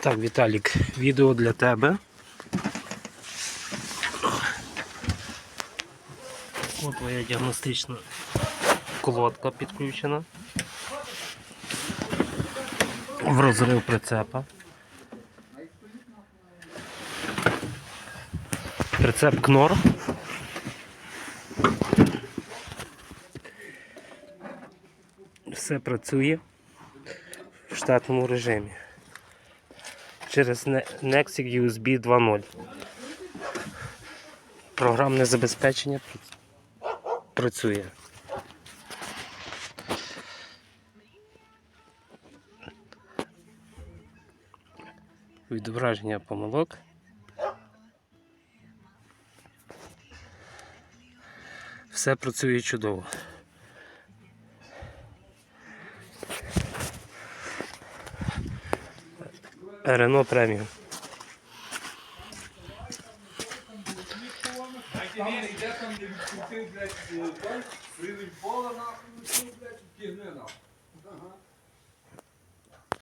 Так, Віталік, відео для тебе. От твоя діагностична колодка підключена. В розрив прицепа. Прицеп Кнор. Все працює в штатному режимі через Nexig USB 2.0. Програмне забезпечення працює. Відображення помилок. Все працює чудово. Рено преміум. Там не відкрутив, блядь, е, фриль пола нахуй, блядь, пігни нахуй.